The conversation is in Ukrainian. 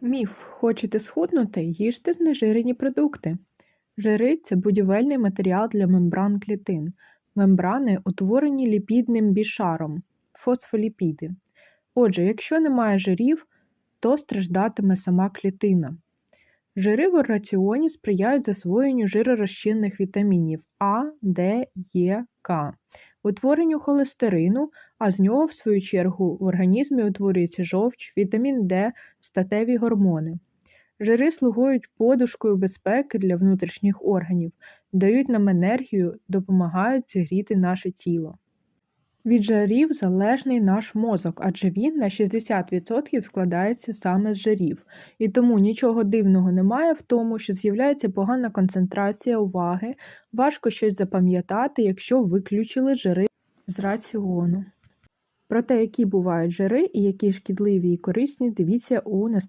Міф хочете схуднути, їжте знежирені продукти. Жири це будівельний матеріал для мембран клітин. Мембрани утворені ліпідним бішаром фосфоліпіди. Отже, якщо немає жирів, то страждатиме сама клітина. Жири в раціоні сприяють засвоєнню жиророзчинних вітамінів А, Д, Е, К, утворенню холестерину, а з нього, в свою чергу, в організмі утворюється жовч, вітамін Д, статеві гормони. Жири слугують подушкою безпеки для внутрішніх органів, дають нам енергію, допомагають зігріти наше тіло. Від жирів залежний наш мозок, адже він на 60% складається саме з жирів. І тому нічого дивного немає в тому, що з'являється погана концентрація уваги, важко щось запам'ятати, якщо виключили жири з раціону. Про те, які бувають жири і які шкідливі і корисні, дивіться у наступному.